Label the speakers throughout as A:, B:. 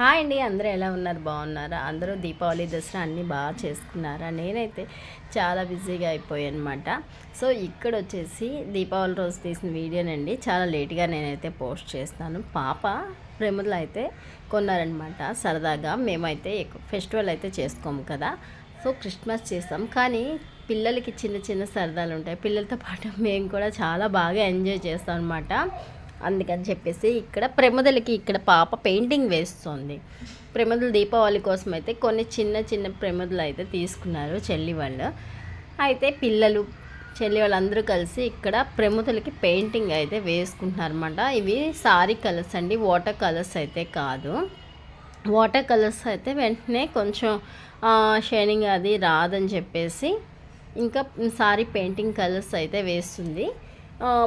A: Hi అండి అందరూ ఎలా ఉన్నారు? బాగున్నారా? అందరూ దీపావళి దసరా అన్నీ బాగా చేసుకున్నారా? నేనైతే చాలా బిజీగా అయిపోయాను అనమాట సో ఇక్కడ వచ్చేసి దీపావళి రోజు తీసిన వీడియోనండి. చాలా లేట్గా నేనైతే పోస్ట్ చేస్తాను. పాప ప్రేమలు అయితే కొన్నారనమాట. సరదాగా మేమైతే ఫెస్టివల్ అయితే చేసుకోము కదా. సో క్రిస్మస్ చేస్తాం. కానీ పిల్లలకి చిన్న చిన్న సరదాలు ఉంటాయి. పిల్లలతో పాటు మేము కూడా చాలా బాగా ఎంజాయ్ చేస్తాం అనమాట అందుకని చెప్పేసి ఇక్కడ ప్రమదలకి ఇక్కడ పాప పెయింటింగ్ వేస్తుంది. ప్రమదలు దీపావళి కోసం అయితే కొన్ని చిన్న చిన్న ప్రమదలు అయితే తీసుకున్నారు చెల్లి వాళ్ళు. అయితే పిల్లలు చెల్లి వాళ్ళందరూ కలిసి ఇక్కడ ప్రముఖులకి పెయింటింగ్ అయితే వేసుకుంటున్నారు అనమాట ఇవి సారీ కలర్స్ అండి వాటర్ కలర్స్ అయితే కాదు. వాటర్ కలర్స్ అయితే వెంటనే కొంచెం షైనింగ్ అది రాదని చెప్పేసి ఇంకా సారీ పెయింటింగ్ కలర్స్ అయితే వేస్తుంది.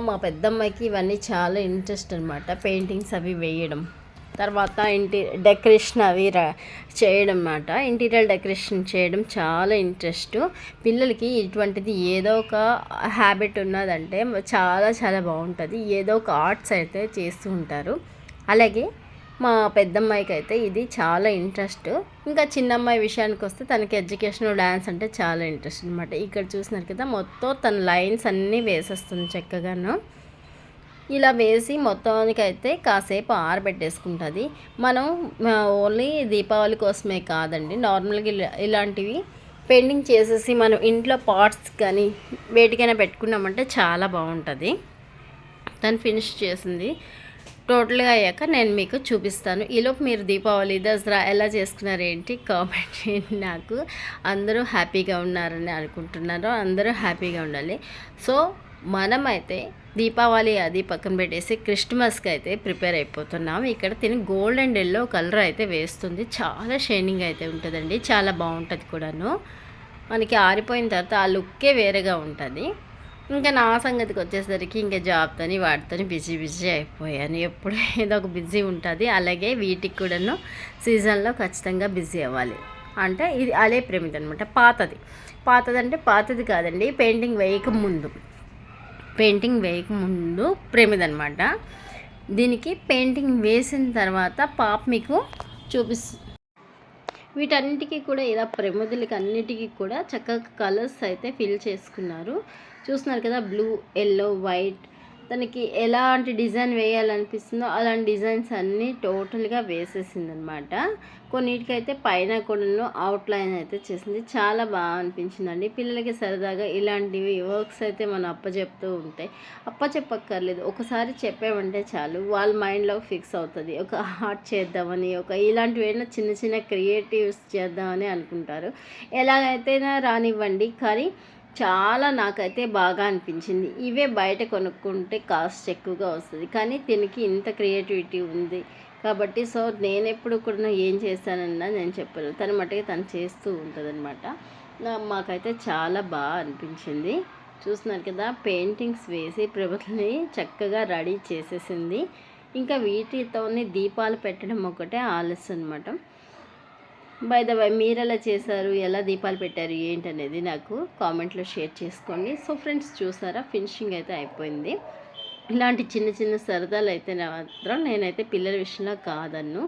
A: మా పెద్దమ్మాయికి ఇవన్నీ చాలా ఇంట్రెస్ట్ అనమాట పెయింటింగ్స్ అవి వేయడం. తర్వాత ఇంటి డెకరేషన్ అవి చేయడం అన్నమాట. ఇంటీరియర్ డెకరేషన్ చేయడం చాలా ఇంట్రెస్ట్. పిల్లలకి ఇటువంటిది ఏదో ఒక హ్యాబిట్ ఉన్నదంటే చాలా చాలా బాగుంటుంది. ఏదో ఒక ఆర్ట్స్ అయితే చేస్తూ ఉంటారు. అలాగే మా పెద్దమ్మాయికి అయితే ఇది చాలా ఇంట్రెస్ట్. ఇంకా చిన్నమ్మాయి విషయానికి వస్తే తనకి ఎడ్యుకేషన్ డ్యాన్స్ అంటే చాలా ఇంట్రెస్ట్ అనమాట ఇక్కడ చూసినారు కదా మొత్తం తన లైన్స్ అన్నీ వేసేస్తుంది చక్కగాను. ఇలా వేసి మొత్తానికి అయితే కాసేపు ఆరబెట్టేసుకుంటుంది. మనం ఓన్లీ దీపావళి కోసమే కాదండి నార్మల్గా ఇలాంటివి పెయింటింగ్ చేసేసి మనం ఇంట్లో పార్ట్స్ కానీ వేటికైనా పెట్టుకున్నామంటే చాలా బాగుంటుంది. తను ఫినిష్ చేసింది. టోటల్గా అయ్యాక నేను మీకు చూపిస్తాను. ఈలోపు మీరు దీపావళి దసరా ఎలా చేసుకున్నారు ఏంటి కామెంట్ చేయండి నాకు. అందరూ హ్యాపీగా ఉన్నారని అనుకుంటున్నారు అందరూ హ్యాపీగా ఉండాలి. సో మనమైతే దీపావళి అది పక్కన పెట్టేసి క్రిస్మస్కి అయితే ప్రిపేర్ అయిపోతున్నాం. ఇక్కడ తిని గోల్డ్ అండ్ ఎల్లో కలర్ అయితే వేస్తుంది. చాలా షైనింగ్ అయితే ఉంటుందండి. చాలా బాగుంటుంది కూడాను. మనకి ఆరిపోయిన తర్వాత ఆ లుక్కే వేరేగా ఉంటుంది. ఇంకా నా సంగతికి వచ్చేసరికి ఇంకా జాబ్తోని వాటితోని బిజీ బిజీ అయిపోయాను. ఎప్పుడు ఏదో ఒక బిజీ ఉంటుంది. అలాగే వీటికి కూడాను సీజన్లో ఖచ్చితంగా బిజీ అవ్వాలి. అంటే ఇది అదే ప్రేమిది అనమాట పాతది. పాతది అంటే పాతది కాదండి. పెయింటింగ్ వేయక ముందు. పెయింటింగ్ వేయక ముందు ప్రేమిది అనమాట దీనికి పెయింటింగ్ వేసిన తర్వాత పాప మీకు చూపిస్తుంది వీటన్నిటికీ కూడా ఇలా ప్రముదులకి అన్నిటికీ కూడా చక్కగా కలర్స్ అయితే ఫిల్ చేసుకున్నారు. చూస్తున్నారు కదా బ్లూ ఎల్లో వైట్ తనకి ఎలాంటి డిజైన్ వేయాలనిపిస్తుందో అలాంటి డిజైన్స్ అన్నీ టోటల్గా వేసేసింది అనమాట కొన్నిటికైతే పైన కూడా అవుట్లైన్ అయితే చేసింది. చాలా బాగా అనిపించిందండి. పిల్లలకి సరదాగా ఇలాంటివి వర్క్స్ అయితే మనం అప్పచెప్తూ ఉంటాయి అప్పచెప్పక్కర్లేదు ఒకసారి చెప్పామంటే చాలు. వాళ్ళ మైండ్లో ఫిక్స్ అవుతుంది. ఒక ఆర్ట్ చేద్దామని ఒక ఇలాంటివైనా చిన్న చిన్న క్రియేటివ్స్ చేద్దామని అనుకుంటారు. ఎలాగైతేనా రానివ్వండి. కానీ చాలా నాకైతే బాగా అనిపించింది. ఇవే బయట కొనుక్కుంటే కాస్ట్ ఎక్కువగా వస్తుంది. కానీ దీనికి ఇంత క్రియేటివిటీ ఉంది కాబట్టి సో నేను ఎప్పుడు కూడా ఏం చేస్తానన్నా నేను చెప్పను. తన మటుకు తను చేస్తూ ఉంటుందన్నమాట. మాకైతే చాలా బాగా అనిపించింది. చూస్తున్నారు కదా పెయింటింగ్స్ వేసి ప్రభుత్వని చక్కగా రెడీ చేసేసింది. ఇంకా వీటితోనే దీపాలు పెట్టడం ఒకటే ఆలస్యం అనమాట బై ద వై మీరు ఎలా చేశారు? ఎలా దీపాలు పెట్టారు? ఏంటనేది నాకు కామెంట్లో షేర్ చేసుకోండి. సో ఫ్రెండ్స్ చూసారా? ఫినిషింగ్ అయితే అయిపోయింది. ఇలాంటి చిన్న చిన్న సరదాలు అయితే మాత్రం నేనైతే పిల్లల విషయంలో కాదన్ను.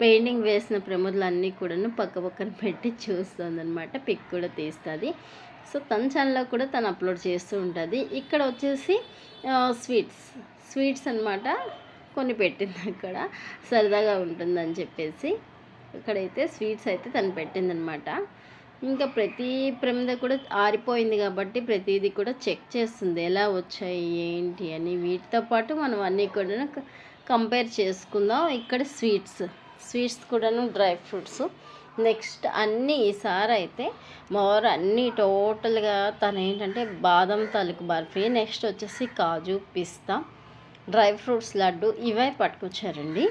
A: పెయింటింగ్ వేసిన ప్రముదులన్నీ కూడాను పక్క పక్కన పెట్టి చూస్తుంది అనమాట పిక్ కూడా తీస్తుంది. సో తన ఛానల్లో కూడా తను అప్లోడ్ చేస్తూ ఉంటుంది. ఇక్కడ వచ్చేసి స్వీట్స్ స్వీట్స్ అనమాట కొన్ని పెట్టింది అక్కడ. సరదాగా ఉంటుందని చెప్పేసి. ఇక్కడైతే స్వీట్స్ అయితే తను పెట్టిందనమాట. ఇంకా ప్రతి ప్రమిద కూడా ఆరిపోయింది కాబట్టి ప్రతిదీ కూడా చెక్ చేస్తుంది. ఎలా వచ్చాయి ఏంటి అని వీటితో పాటు మనం అన్నీ కూడా కంపేర్ చేసుకుందాం. ఇక్కడ స్వీట్స్ స్వీట్స్ కూడాను డ్రై ఫ్రూట్స్. నెక్స్ట్ అన్నీ ఈసారి అయితే మోర్ అన్నీ టోటల్గా తను ఏంటంటే బాదం తాలూకు బర్ఫీ నెక్స్ట్ వచ్చేసి కాజు పిస్తా డ్రై ఫ్రూట్స్ లడ్డు ఇవే పట్టుకొచ్చారండి.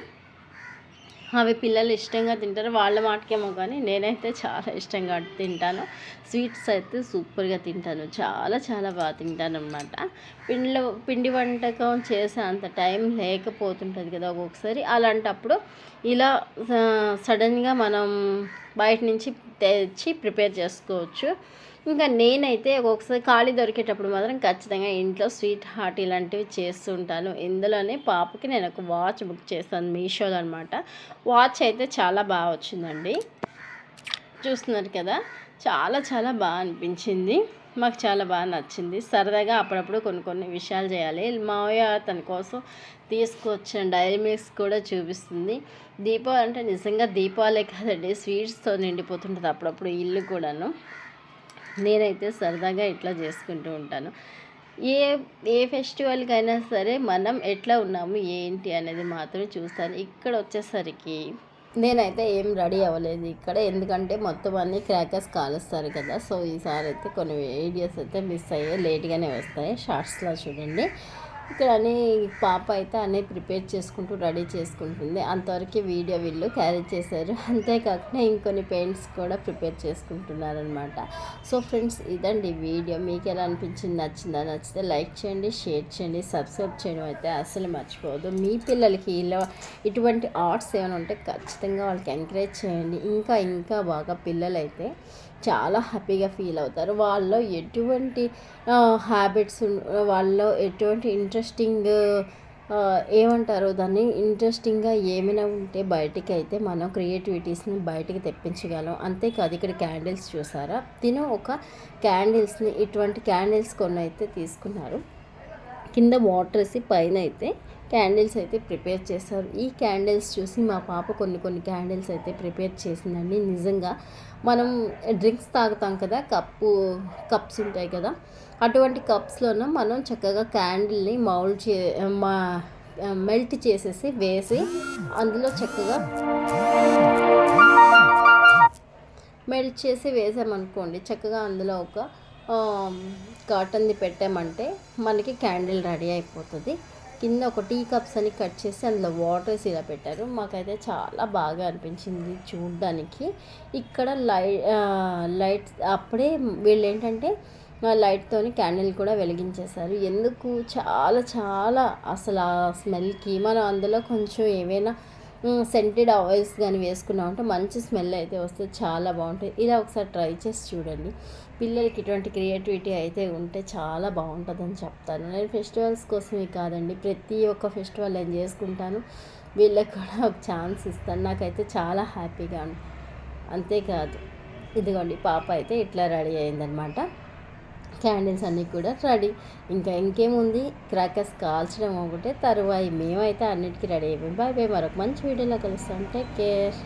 A: అవి పిల్లలు ఇష్టంగా తింటారు. వాళ్ళ మాటకేమో కానీ నేనైతే చాలా ఇష్టంగా తింటాను. స్వీట్స్ అయితే సూపర్గా తింటాను. చాలా చాలా బాగా తింటాను అనమాట పిండిలో పిండి వంటకం చేసే అంత టైం లేకపోతుంటుంది కదా ఒక్కొక్కసారి. అలాంటప్పుడు ఇలా సడన్గా మనం బయట నుంచి తెచ్చి ప్రిపేర్ చేసుకోవచ్చు. ఇంకా నేనైతే ఒక్కొక్కసారి ఖాళీ దొరికేటప్పుడు మాత్రం ఖచ్చితంగా ఇంట్లో స్వీట్ హార్ట్ ఇలాంటివి చేస్తుంటాను ఇందులోనే పాపకి నేను ఒక వాచ్ బుక్ చేస్తాను మీషోలో అనమాట వాచ్ అయితే చాలా బాగా వచ్చిందండి. చూస్తున్నారు కదా చాలా చాలా బాగా అనిపించింది. మాకు చాలా బాగా నచ్చింది. సరదాగా అప్పుడప్పుడు కొన్ని కొన్ని విషయాలు చేయాలి. మావయ్య తన కోసం తీసుకొచ్చిన డైరీ మిల్క్స్ కూడా చూపిస్తుంది. దీపావళి అంటే నిజంగా దీపావళి కాదండి స్వీట్స్తో నిండిపోతుంటుంది అప్పుడప్పుడు ఇల్లు కూడాను. నేనైతే సరదాగా ఇట్లా చేసుకుంటూ ఉంటాను. ఏ ఏ ఫెస్టివల్కైనా సరే మనం ఎట్లా ఉన్నాము ఏంటి అనేది మాత్రమే చూస్తాను. ఇక్కడ వచ్చేసరికి నేనైతే ఏం రెడీ అవ్వలేదు ఇక్కడ. ఎందుకంటే మొత్తం అన్ని క్రాకర్స్ కాలుస్తారు కదా. సో ఈసారి అయితే కొన్ని వీడియోస్ అయితే మిస్ అయ్యాయి. లేట్గానే వస్తాయి. షార్ట్స్లో చూడండి. ఇక్కడ అని పాప అయితే అన్నీ ప్రిపేర్ చేసుకుంటూ రెడీ చేసుకుంటుంది. అంతవరకు వీడియో వీళ్ళు క్యారీ చేశారు. అంతేకాకుండా ఇంకొన్ని పెయింట్స్ కూడా ప్రిపేర్ చేసుకుంటున్నారనమాట సో ఫ్రెండ్స్ ఇదండి వీడియో. మీకు ఎలా అనిపించింది? నచ్చిందా? నచ్చితే లైక్ చేయండి షేర్ చేయండి సబ్స్క్రైబ్ చేయడం అయితే అసలు మర్చిపోవద్దు. మీ పిల్లలకి ఇలా ఇటువంటి ఆర్ట్స్ ఏమైనా ఉంటే ఖచ్చితంగా వాళ్ళకి ఎంకరేజ్ చేయండి. ఇంకా ఇంకా బాగా పిల్లలైతే చాలా హ్యాపీగా ఫీల్ అవుతారు. వాళ్ళలో ఎటువంటి హ్యాబిట్స్ వాళ్ళలో ఎటువంటి ఇంట్రెస్టింగ్ ఏమంటారు? దాన్ని ఇంట్రెస్టింగ్గా ఏమైనా ఉంటే బయటికి అయితే మనం క్రియేటివిటీస్ని బయటికి తెప్పించగలం. అంతేకాదు ఇక్కడ క్యాండిల్స్ చూసారా? తిను ఒక క్యాండిల్స్ని ఇటువంటి క్యాండిల్స్ కొన్ని అయితే తీసుకున్నారు. కింద వాటర్ వేసి పైన అయితే క్యాండిల్స్ అయితే ప్రిపేర్ చేశారు ఈ క్యాండిల్స్ చూసి మా పాప కొన్ని కొన్ని క్యాండిల్స్ అయితే ప్రిపేర్ చేసిందండి. నిజంగా మనం డ్రింక్స్ తాగుతాం కదా కప్పు కప్స్ ఉంటాయి కదా అటువంటి కప్స్లోన మనం చక్కగా క్యాండిల్ని మౌల్డ్ చే మా మెల్ట్ చేసేసి వేసి అందులో చక్కగా మెల్ట్ చేసి వేసామనుకోండి చక్కగా అందులో ఒక కాటన్ది పెట్టామంటే మనకి క్యాండిల్ రెడీ అయిపోతుంది. కింద ఒక టీ కప్స్ అని కట్ చేసి అందులో వాటర్స్ ఇలా పెట్టారు. మాకైతే చాలా బాగా అనిపించింది చూడడానికి. ఇక్కడ లై లైట్స్ అప్పుడే వీళ్ళు ఏంటంటే లైట్తోని క్యాండిల్ కూడా వెలిగించేశారు. ఎందుకు? చాలా చాలా అసలు ఆ స్మెల్కి. మనం అందులో కొంచెం ఏవైనా సెంటెడ్ ఆయిల్స్ కానీ వేసుకున్నామంటే మంచి స్మెల్ అయితే వస్తే చాలా బాగుంటుంది ఇలా ఒకసారి ట్రై చేసి చూడండి. పిల్లలకి ఇటువంటి క్రియేటివిటీ అయితే ఉంటే చాలా బాగుంటుందని చెప్తాను. నేను ఫెస్టివల్స్ కోసమే కాదండి ప్రతి ఒక్క ఫెస్టివల్ నేను చేసుకుంటాను. వీళ్ళకి కూడా ఒక ఛాన్స్ ఇస్తాను. నాకైతే చాలా హ్యాపీగా అంతేకాదు. ఇదిగోండి పాప అయితే ఇట్లా రెడీ అయిందనమాట క్యాండిల్స్ అన్నీ కూడా రెడీ. ఇంకా ఇంకేముంది? క్రాకర్స్ కాల్చడం ఒకటే. తరువాయి మేమైతే అన్నిటికీ రెడీ అయిపోయాం. బాయ్ బాయ్ మరొక మంచి వీడియోలో కలుస్తాం. Take care.